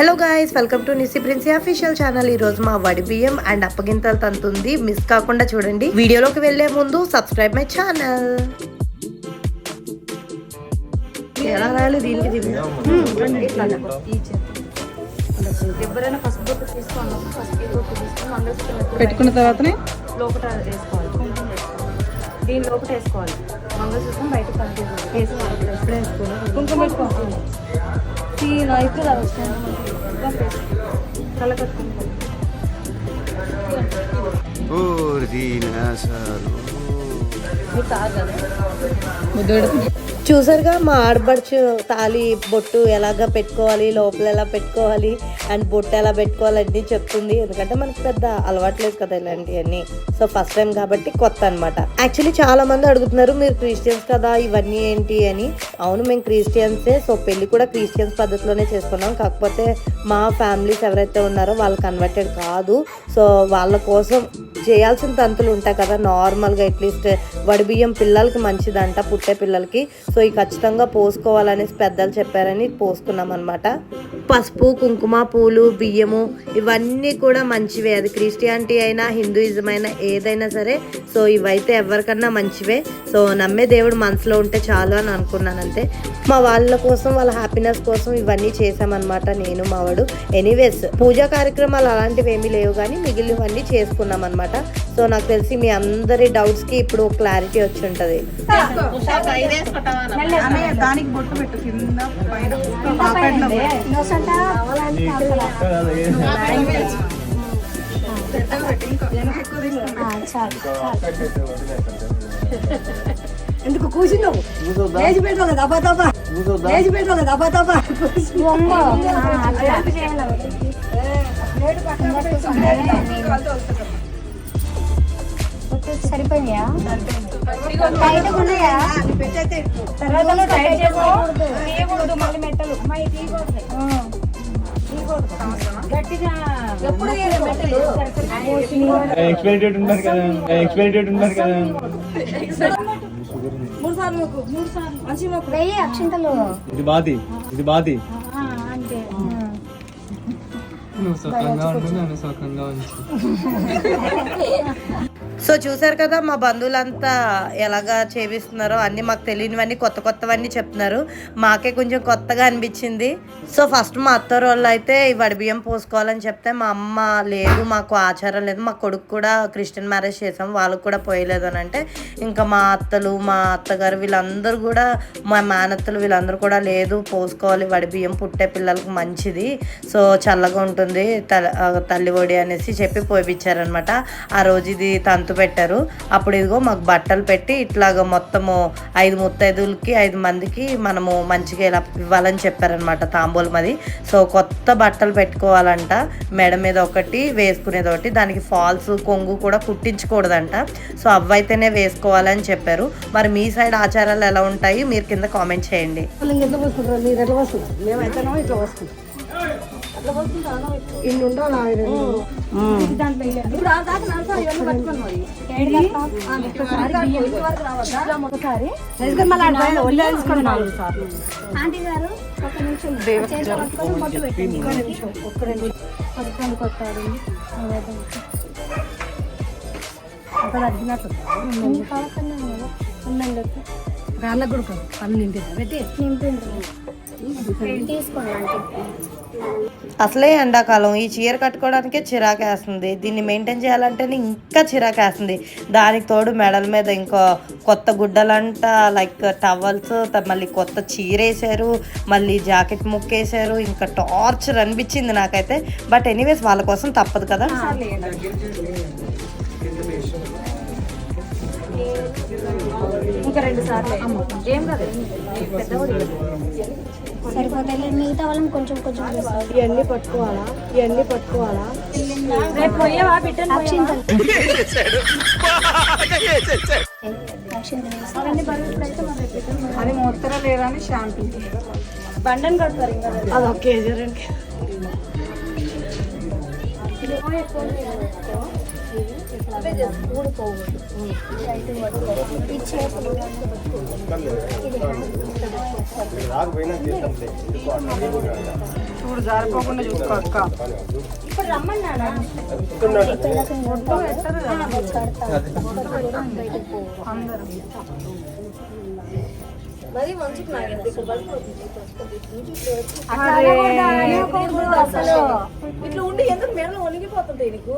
Hello guys welcome to నిసి ప్రిన్సీ official channel ఈ రోజు మా వడి బియ్యం అండ్ అప్పగింతలు తంతుంది. మిస్ కాకుండా చూడండి. వీడియోలోకి వెళ్ళే ముందు సబ్స్క్రైబ్ మై ఛానల్ ఎలా రాయాలి దీనికి ఎప్పుడు పెట్టుకున్న తర్వాతనే? లోపల వేసుకోవాలి. దీని లోపల వేసుకోవాలి. మంగళసూత్రం వేసుకోవాలి. ఎప్పుడు వేసుకోవాలి? కుంకుమ ముద్దడు. చూసారుగా మా ఆడబడుచు తాలి బొట్టు ఎలాగా పెట్టుకోవాలి లోపల ఎలా పెట్టుకోవాలి అండ్ బొట్టు ఎలా పెట్టుకోవాలి అన్నీ చెప్తుంది. ఎందుకంటే మనకి పెద్ద అలవాట్లేదు కదా ఇలాంటివన్నీ సో ఫస్ట్ టైం కాబట్టి కొత్త అనమాట యాక్చువల్లీ చాలా మంది అడుగుతున్నారు మీరు క్రిస్టియన్స్ కదా? ఇవన్నీ ఏంటి? అని. అవును మేము క్రిస్టియన్సే. సో పెళ్ళి కూడా క్రిస్టియన్స్ పద్ధతిలోనే చేసుకున్నాం. కాకపోతే మా ఫ్యామిలీస్ ఎవరైతే ఉన్నారో వాళ్ళు కన్వర్టెడ్ కాదు. సో వాళ్ళ కోసం చేయాల్సిన తంతులు ఉంటాయి కదా నార్మల్గా అట్లీస్ట్ వడిబియ్యం పిల్లలకి మంచిదంట పుట్టే పిల్లలకి. సో ఇవి ఖచ్చితంగా పోసుకోవాలనేసి పెద్దలు చెప్పారని పోసుకున్నాం అనమాట పసుపు కుంకుమ పూలు బియ్యము ఇవన్నీ కూడా మంచివే. అది క్రిస్టియానిటీ అయినా హిందూయిజం అయినా ఏదైనా సరే. సో ఇవైతే ఎవరికన్నా మంచివే. సో నమ్మే దేవుడు మనసులో ఉంటే చాలు అని అనుకున్నాను అంతే మా వాళ్ళ కోసం వాళ్ళ హ్యాపీనెస్ కోసం ఇవన్నీ చేసామన్నమాట నేను మావాడు ఎనీవేస్ పూజా కార్యక్రమాలు అలాంటివి ఏమీ లేవు కానీ మిగిలినవన్నీ చేసుకున్నాం అనమాట సో నాకు తెలిసి మీ అందరి డౌట్స్కి ఇప్పుడు క్లారిటీ వచ్చి ఉంటది. ఎందుకు కూర్చున్నావు? లేచి పెట్టాలి దబా దబా లేచి పెట్టాలి దబా దబా సరిపోయినాయా బయటకు ఉన్నాయా తర్వాత టైట్ చేసుకోకూడదు తీయకూడదు మళ్ళీ మెట్టలు. ఆ. గట్టిగా ఎప్పుడు మెట్టలు? ఎక్స్పైరీ డేట్ ఉన్నారు కదా. ఎక్స్పైరీ డేట్ ఉన్నారు కదా మూడు సార్లు మొక్కు మూడు సార్లు మంచి మొక్కు వెయ్యి అక్షింతలు. ఇది బాతి ఇది బాతి. ఆ, అంతే. నువ్వు సుఖంగా ఉండు నన్ను సుఖంగా ఉంచు. సో చూసారు కదా మా బంధువులంతా ఎలాగా చేపిస్తున్నారో అన్ని మాకు తెలియనివన్నీ కొత్త కొత్తవన్నీ చెప్తున్నారు. మాకే కొంచెం కొత్తగా అనిపించింది. సో ఫస్ట్ మా అత్తరు వాళ్ళు అయితే ఈ వడి బియ్యం పోసుకోవాలని చెప్తే మా అమ్మ లేదు మాకు ఆచారం లేదు మా కొడుకు కూడా క్రిస్టియన్ మ్యారేజ్ చేసాం వాళ్ళకు కూడా పోయలేదు అని అంటే ఇంకా మా అత్తలు మా అత్తగారు వీళ్ళందరూ కూడా మా మేనత్తలు వీళ్ళందరూ కూడా లేదు పోసుకోవాలి వడి బియ్యం పుట్టే పిల్లలకు మంచిది. సో చల్లగా ఉంటుంది తల్లి ఒడి అనేసి చెప్పి పోయిపించారనమాట ఆ రోజు ఇది తంతు పెట్టారు అప్పుడు ఇదిగో మాకు బట్టలు పెట్టి ఇట్లాగ మొత్తము ఐదు ముత్తైదులకి ఐదు మందికి మనము మంచిగా ఇలా ఇవ్వాలని చెప్పారనమాట తాంబూలం అది. సో కొత్త బట్టలు పెట్టుకోవాలంట. మెడ మీద ఒకటి వేసుకునేది ఒకటి దానికి ఫాల్స్ కొంగు కూడా కుట్టించకూడదంట. సో అవైతేనే వేసుకోవాలని చెప్పారు. మరి మీ సైడ్ ఆచారాలు ఎలా ఉంటాయి? మీరు కింద కామెంట్ చేయండి. ఇన్ని ఉండాలి కాదు. పన్ను నిండిందా పెట్టి. నింపింది తీసుకోండి ఆంటీ. అసలే ఎండాకాలం. ఈ చీర కట్టుకోవడానికే చిరాకేస్తుంది. దీన్ని మెయింటైన్ చేయాలంటేనే ఇంకా చిరాకేస్తుంది. దానికి తోడు మెడల మీద ఇంకో కొత్త గుడ్డలంట లైక్ టవల్స్ మళ్ళీ కొత్త చీర వేసారు మళ్ళీ జాకెట్ ముక్కేసారు ఇంకా టార్చర్ అనిపించింది నాకైతే. బట్ ఎనీవేస్ వాళ్ళ కోసం తప్పదు కదా. ఇంకా రెండు సార్లు. ఏం కాదు పెద్దవాడు సరిపోతాయి. మిగతా వాళ్ళని కొంచెం కొంచెం. ఇవన్నీ పట్టుకోవాలా? ఇవన్నీ పట్టుకోవాలా. అది మూత్తర లేదని షాంపూ బండను కడతారు ఇంకా అది ఒక కేజీ రెండు ఈ చేతులు చూడు జారిపోకుండా చూసుకో అక్క. ఇప్పుడు రమ్మన్నాడా మరి మంచికి నాకు ఎందుకు పడిపోతుంది అసలు ఇట్లా ఉండి ఎందుకు మెడలు ఒలిగిపోతుంటాయి నీకు?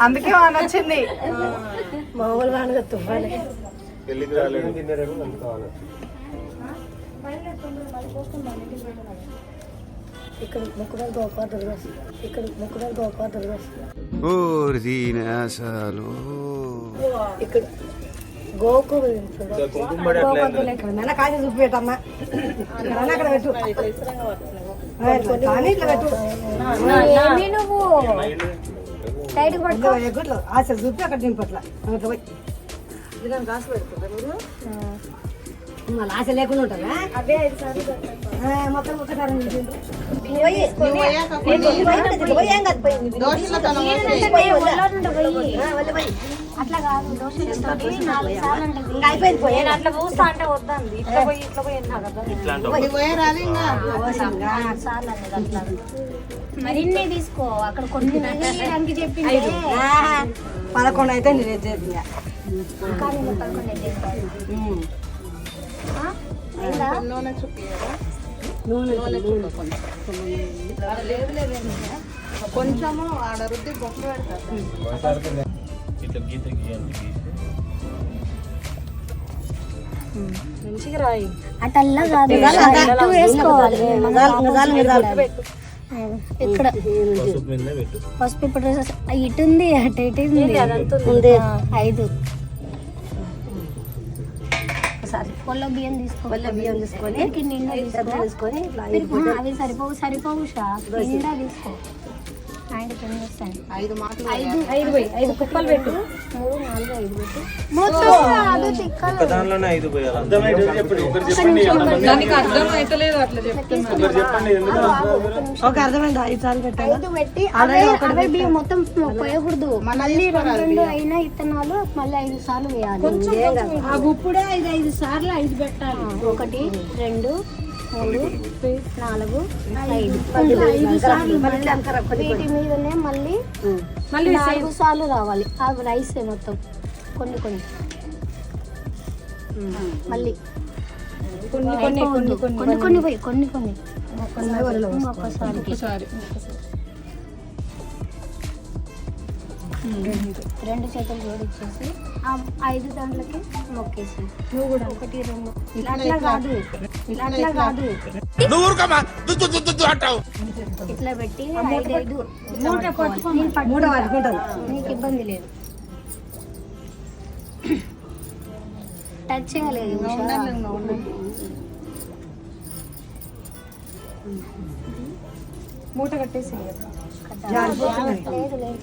అందుకే వాన వచ్చింది. మామూలు వానగా రాలేడు ఇక్కడ ముక్కుడాలు గోపా దుర్గస్ ఇక్కడ ముక్కుడాలు గోపా దుర్గస్ అసలు ఇక్కడ గోకు అక్కడ పెట్టు. నువ్వు టైట్ పట్టుకో ఎగ్గుట్లో ఆశ చూపి అక్కడ దింపట్ల అట్లా పోయి కాసు పెడుతుందా మీరు మళ్ళీ ఆశ లేకుండా ఉంటుందా ఐదు సార్లు మొత్తం ఒకసారి కాదు అట్లా పూస్తా అంటే వద్దండి ఇట్లా పోయి ఇట్లా పోయి నాకు అర్థం నాలుగు సార్లు అన్నది అట్లా. మరిన్ని తీసుకో అక్కడ కొన్ని ఆ, పదకొండు అయితే నేను చేసింది కానీ నేను? కొంచెము ఆడ రుద్ది బొక్క పెడతారు ఇట్లా గీసి మంచిగా రాయి. అటల్లా కాదు వేసుకోవాలి. ఇక్కడ పసుపు ఇప్పుడు ఇటు ఉంది అటు ఇటు ఉంది. ఐదు. పొల్ల బియ్యం తీసుకో పొల్ల బియ్యం తీసుకొని నిండా తీసుకొని అవి సరిపోవు సరిపోవు షా. నిండా తీసుకో. ఐదు మాటలు ఐదు ఐదు కుప్పలు పెట్టు. మూడు నాలుగు ఐదు పెట్టి. మొత్తం అది తిక్కలు. ఒక దానిలోనే ఐదు పోయాలి. దానికి అర్థం అట్లా చెప్తున్నా అర్థమైంది? ఐదు సార్లు పెట్టాలి? ఐదు పెట్టి మొత్తం పోయకూడదు. మళ్ళీ రెండు రెండు అయిన ఇత్తనాలు మళ్ళీ ఐదు సార్లు వేయాలి. ఆ ఐదు ఐదు సార్లు ఐదు పెట్టాలి. ఒకటి రెండు నాలుగు వీటి మీదనే మళ్ళీ మళ్ళీ నాలుగు సార్లు రావాలి. ఆ రైస్ మొత్తం. కొన్ని కొన్ని. మళ్ళీ. కొన్ని కొన్ని కొన్ని కొన్ని కొన్ని పోయి కొన్ని కొన్ని. ఒక్కసారి రెండు. చేతులు జోడించేసి ఆ ఐదు దాంట్లకి మొక్కేసి. నువ్వు కూడా. ఒకటి రెండు. ఇట్లా అట్లా కాదు. ఇట్లా అట్లా కాదు. ఇట్లా పెట్టి ఐదు ఐదు. మూట పట్టుకోవాలి. మూడో పట్టుకుంటాను నీకు ఇబ్బంది లేదు. టచ్ చేయలేదు మూట కట్టేసి లేదు లేదు.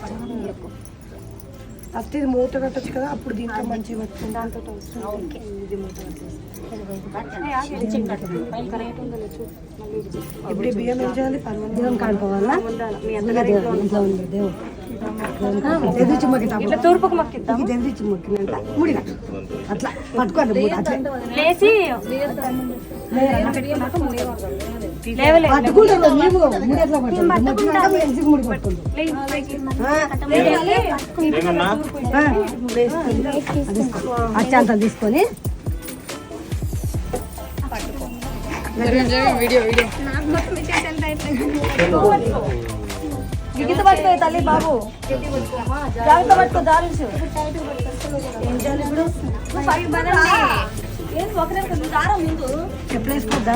ఫస్ట్ ఇది మూట కట్టచ్చు కదా అప్పుడు దీంట్లో మంచిగా దాంతో వస్తుంది ఓకే. ఇప్పుడు బియ్యం ఏం చేయాలి? పర్వాలేదు కాడుకోవాలా ఎదురిచి తూర్పుకు మొక్కిద్దాం ఇది ఎదురిచి ముడిగా అట్లా. పట్టుకోండి లేచి. లేవలే పట్టుకుంటారు నీవు ముడి ఎట్లా పట్టుకుంటారు. మొక్కినాక మీ ఎదురికి ముడి పట్టుకుంటారు. ఏమన్నా అచ్చా అంతా తీసుకొని. గిగిత పట్టుకో? తల్లి బాబు. జాగ్రత్త పట్టుకో దారి ఏం చేయాలి ఇప్పుడు? ఒకరే దారం ముందు. ఎప్పుడు వేసుకోద్దా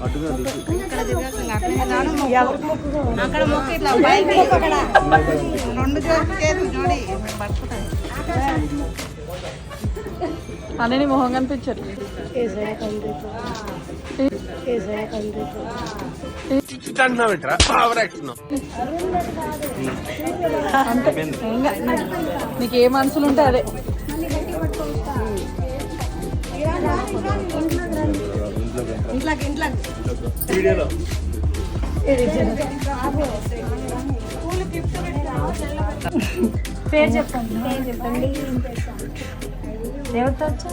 అటుగా దిగు. అక్కడ మొక్కి ఇట్లా పైకి అక్కడ రెండు చేతులు జోడి పట్టుకుంటాను అనే మొహం కనిపించట్లేదు అంతే ఇంకా నీకు ఏ మనసులు ఉంటే అదే. ఇంట్లోకి ఇంట్లోకి వీడియోలో. పేరు చెప్పండి. పేరు చెప్పండి. ఎవరితో వచ్చా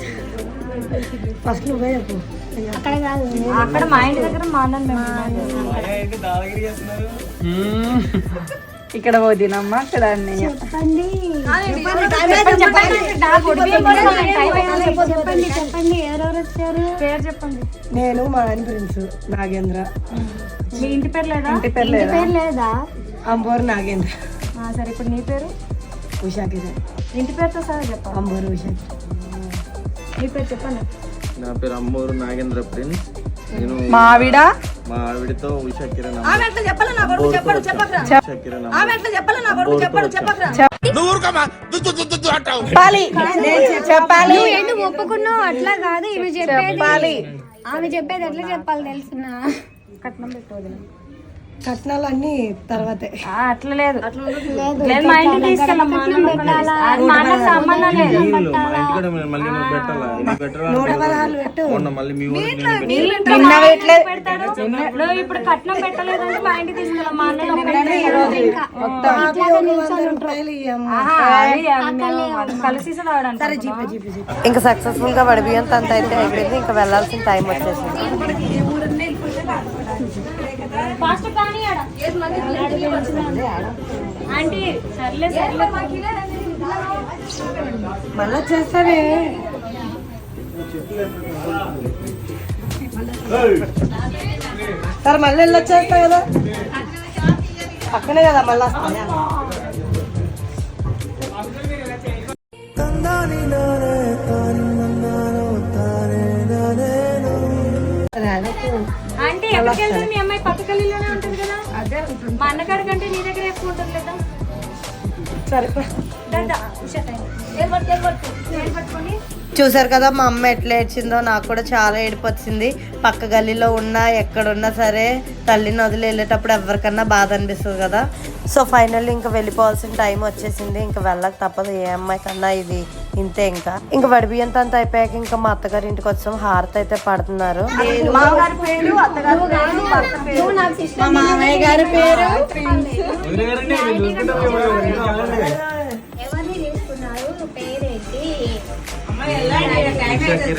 ఫస్ట్ నువ్వే చెప్పు. అక్కడ కాదు. అక్కడ మా ఇంటి దగ్గర మా అన్నని మేము. ఇక్కడ పోదినమ్మ అక్కడ అన్నయ్య. చెప్పండి. చెప్పండి చెప్పండి నేను టైం అయినా చెప్పొద్దు. చెప్పండి. చెప్పండి ఎవరెవరు వచ్చారు పేరు చెప్పండి. నేను మా ఆయన ప్రిన్స్ నాగేంద్ర. మీ ఇంటి పేరు లేదా? ఇంటి పేరు లేదా? అంబోరు నాగేంద్ర. ఆ, సరే ఇప్పుడు నీ పేరు? ఉషా కిరణ్ ఇంటి పేరుతో సహా చెప్పాలి అంబోరు ఉషా నీ పేరు చెప్పండి. నా పేరు అమ్మూరు నాగేంద్ర ప్రిన్స్. నేను మావిడ మా ఆవిడతో ఉషా కిరణ్ చెప్పాలి నా కొడుకు? చెప్పడు చెప్పకరా ఉషా కిరణ్ ఎట్లా చెప్పాలి నా కొడుకు? చెప్పడు చెప్పకరా చెప్పాలి. నేను చెప్పాలి. నువ్వు ఒప్పుకున్నావు? అట్లా కాదు. ఇవి చెప్పేది. ఆమె చెప్పేది ఎట్లా చెప్పాలి తెలుసునా? కట్నం పెట్టవద్దు కట్నాలు అన్ని తర్వాతే అట్లా లేదు. మా ఇంటికి తీసుకెళ్ళాం మా అన్న పెట్టాలా? మా సంబంధం లేదు నూట పెట్టు. నిన్న పెట్టలేదు ఇప్పుడు కట్నం పెట్టలేదంటే మా తీసుకెళ్ళాం మా అన్న కలిసి ఇంకా సక్సెస్ఫుల్గా వడిబియ్యం తంత అయితే అయిపోయింది. ఇంకా వెళ్ళాల్సిన టైం వచ్చేసింది. ఫాస్ట్ కానీ ఆంటీ సర్లే సర్లే. మళ్ళా చేస్తానే సరే మళ్ళీ వెళ్ళొచ్చేస్తా కదా? పక్కనే కదా మళ్ళీ వస్తానే ఆంటీ ఎక్కడికి వెళ్తుంది మీ అమ్మాయి పక్క గల్లీలోనే ఉంటుంది కదా? అదే మా అన్నగారి కంటే నీ దగ్గర ఎక్కువ ఉంటుంది లేదా సరే. దా, దా, ఉషా, ఏలు పట్టు, ఏలు పట్టు. ఏలు పట్టుకొని? చూసారు కదా మా అమ్మ ఎట్లా ఏడ్చిందో నాకు కూడా చాలా ఏడుపు వచ్చింది పక్క గల్లీలో ఉన్నా ఎక్కడున్నా సరే తల్లిని వదిలి వెళ్ళేటప్పుడు ఎవరికన్నా బాధ అనిపిస్తుంది కదా. సో ఫైనల్లీ ఇంకా వెళ్ళిపోవాల్సిన టైం వచ్చేసింది. ఇంకా వెళ్ళక తప్పదు ఏ అమ్మాయి కన్నా ఇది ఇంతే ఇంకా. ఇంకా వడిబియ్యంతో అంత అయిపోయాక ఇంకా మా అత్తగారి ఇంటికి వచ్చాం. హారతి అయితే పడుతున్నారు. పేరు మామయ్య గారి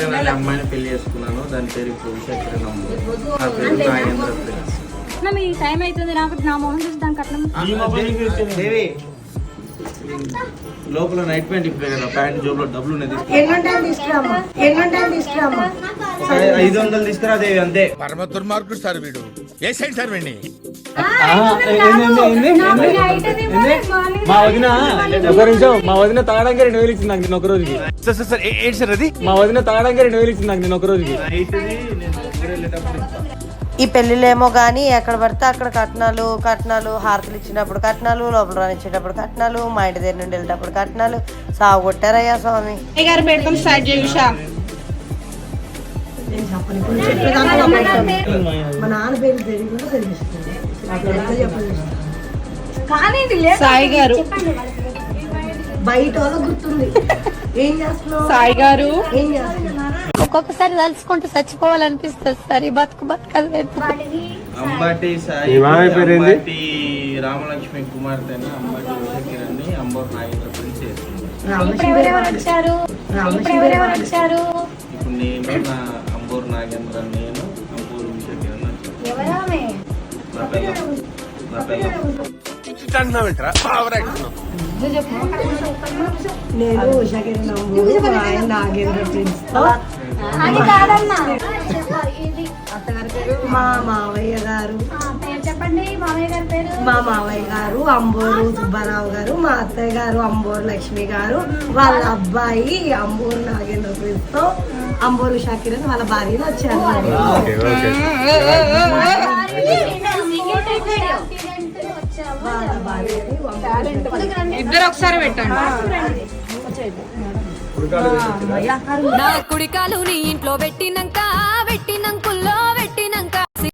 అనే అమ్మాయిని పెళ్ళి చేసుకున్నాను దాని పేరు ఇప్పుడు నా పేరు నాగేంద్ర ప్రిన్స్ నా మీ టైం అవుతుంది నాకు నా మొహం చూసి దాని కట్నం. దేవి లోపల నైట్ ప్యాంట్ ఇప్పుడే కదా ప్యాంట్ జోబులో డబ్బులు తీసుకురామ్మా ఐదు వందలు తీసుకురా దేవి అంతే. పరమ దుర్మార్గుడు సార్ వీడు. ఏ సైడ్ సార్ వెండి మా వదిన ఒక నిమిషం మా వదిన తాగడానికి రెండు వేలు ఇచ్చింది నాకు నేను ఒక రోజుకి సార్ సార్ సార్ ఏంటి సార్ అది? మా వదిన తాగడానికి రెండు వేలు ఇచ్చింది నాకు నేను ఒక రోజుకి ఈ పెళ్ళిళ్ళేమో కానీ ఎక్కడ పడితే అక్కడ కట్నాలు కట్నాలు హారతులు ఇచ్చినప్పుడు కట్నాలు లోపల రానిచ్చేటప్పుడు కట్నాలు మా ఇంటి దగ్గర నుండి వెళ్ళేటప్పుడు కట్నాలు. సాగు కొట్టారయ్యా స్వామి. సాయి గారు. బయట వాళ్ళకి గుర్తుంది. ఏం చేస్తున్నావు? సాయి గారు. ఏం చేస్తున్నావు? ఒక్కొక్కసారి తలుచుకుంటూ చచ్చిపోవాలనిపిస్తుంది. సార్ ఈ బతుకు బతకదు అంబాటి సాయి ఈ మామయ్య పేరు ఏంది? అంబాటి రామలక్ష్మి కుమార్తె అంబాటి అంబోర్ నాగేంద్ర వచ్చారు? వచ్చారు ఇప్పుడు నేను నా అంబోర్ నాగేంద్ర నేను అంబోర్ నాగేంద్ర ప్రిన్స్ మా మావయ్య గారు ఆ, పేరు చెప్పండి మామయ్య గారి పేరు మా మావయ్య గారు అంబోరు సుబ్బారావు గారు మా అత్తయ్య గారు అంబోరు లక్ష్మి గారు వాళ్ళ అబ్బాయి అంబోరు నాగేంద్ర ప్రిన్స్తో అంబోరు కిరణ్ వాళ్ళ వచ్చారు భార్యని అంబోరు ఇద్దరు ఒకసారి పెట్టండి. నా కుడికాలు నీ ఇంట్లో పెట్టినాక పెట్టినాక.